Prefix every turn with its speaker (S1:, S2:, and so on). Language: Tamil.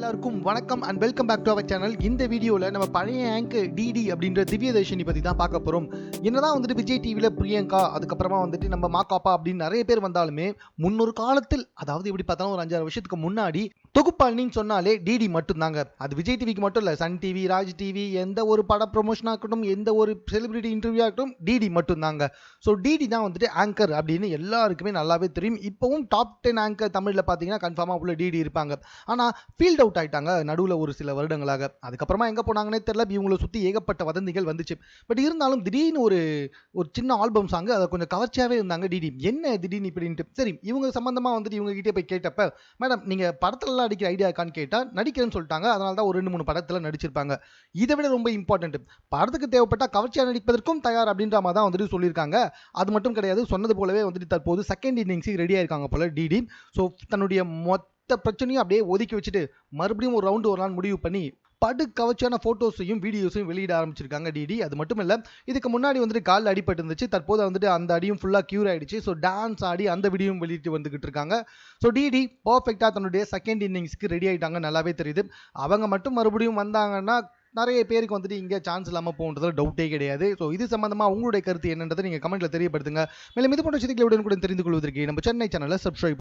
S1: எல்லாருக்கும் வணக்கம் and welcome back to our channel இந்த வீடியோவில் நம்ம பழைய ஆங்கு டிடி அப்படின்ற திவ்யதர்ஷினி பற்றி தான் பார்க்க போகிறோம் என்னதான் வந்துட்டு விஜய் டிவியில் பிரியங்கா அதுக்கப்புறமா வந்துட்டு நம்ம மாக்காப்பா அப்படின்னு நிறைய பேர் வந்தாலுமே முன்னொரு காலத்தில் அதாவது எப்படி பார்த்தாலும் ஒரு அஞ்சாறு வருஷத்துக்கு முன்னாடி தொகுப்பாளினின்னு சொன்னாலே டிடி மட்டும்தாங்க. அது விஜய் டிவிக்கு மட்டும் இல்லை சன் டிவி ராஜ் டிவி எந்த ஒரு பட ப்ரொமோஷனாக இருக்கட்டும் எந்த ஒரு செலிபிரிட்டி இன்டர்வியூ ஆகட்டும் டிடி மட்டும்தாங்க. ஸோ டிடி தான் வந்துட்டு ஆங்கர் அப்படின்னு எல்லாருக்குமே நல்லாவே தெரியும். இப்போவும் டாப் டென் ஆங்கர் தமிழில் பார்த்தீங்கன்னா கன்ஃபார்மாக உள்ள டிடி இருப்பாங்க. ஆனால் ஃபீல்ட் அவுட் ஆயிட்டாங்க. நடுவில் ஒரு சில வருடங்களாக. அதுக்கப்புறமா எங்கே போனாங்கன்னே தெரியல. இவங்களை சுற்றி ஏகப்பட்ட வதந்திகள் வந்துச்சு. பட் இருந்தாலும் திடீர்னு ஒரு ஒரு சின்ன ஆல்பம் சாங்கு அதை கொஞ்சம் கவர்ச்சியாகவே இருந்தாங்க டிடி என்ன திடீர்னு இப்படின்ட்டு? சரி இவங்க சம்மந்தமாக வந்துட்டு இவங்க கிட்டே போய் கேட்டப்ப மேடம் நீங்கள் படத்துலலாம் நடிக்கிற ஐடியா இருக்கான்னு கேட்டால் நடிக்கிறேன்னு சொல்லிட்டாங்க. அதனால தான் ஒரு ரெண்டு மூணு படத்தில் நடிச்சிருப்பாங்க. இதை விட ரொம்ப இம்பார்ட்டன்ட் படத்துக்கு தேவைப்பட்டால் கவர்ச்சியாக நடிப்பதற்கும் தயார் அப்படின்ற மாதிரி தான் வந்துட்டு சொல்லியிருக்காங்க. அது மட்டும் கிடையாது சொன்னது போலவே வந்துட்டு தற்போது செகண்ட் இன்னிங்ஸுக்கு ரெடியாக இருக்காங்க போல டிடி ஸோ தன்னுடைய மொத்த பிரச்சனையும் அப்படியே ஒதுக்கி வச்சுட்டு மறுபடியும் ஒரு ரவுண்டு ஒரு நாள் முடிவு பண்ணி படு கவர்ச்சியான ஃபோட்டோஸையும் வீடியோஸையும் வெளியிட ஆரம்பிச்சிருக்காங்க டிடி அது மட்டும் இல்லை இதுக்கு முன்னாடி வந்துட்டு காலில் அடிபட்டு இருந்துச்சு. தற்போது வந்துட்டு அந்த அடியும் ஃபுல்லாக க்யூர் ஆயிடுச்சு. ஸோ டான்ஸ் ஆடி அந்த வீடியோவும் வெளியிட்டு வந்துகிட்டு இருக்காங்க. ஸோ டிடி பர்ஃபெக்டாக தன்னுடைய செகண்ட் இன்னிங்ஸ்க்கு ரெடி ஆகிட்டாங்க நல்லாவே தெரியுது. அவங்க மட்டும் மறுபடியும் வந்தாங்கன்னா நிறைய பேருக்கு வந்துட்டு இங்கே சான்ஸ் இல்லாமல் போன்றதுல டவுட்டே கிடையாது. ஸோ இது சம்மந்தமாக உங்களுடைய கருத்து என்னன்றதை நீங்கள் கமெண்ட்டில் தெரியப்படுத்துங்க. மேலும் இது போன்ற செய்திகளை கூட தெரிந்து கொள்வதற்கு நம்ம சென்னை சேனலை சப்ஸ்கிரைப்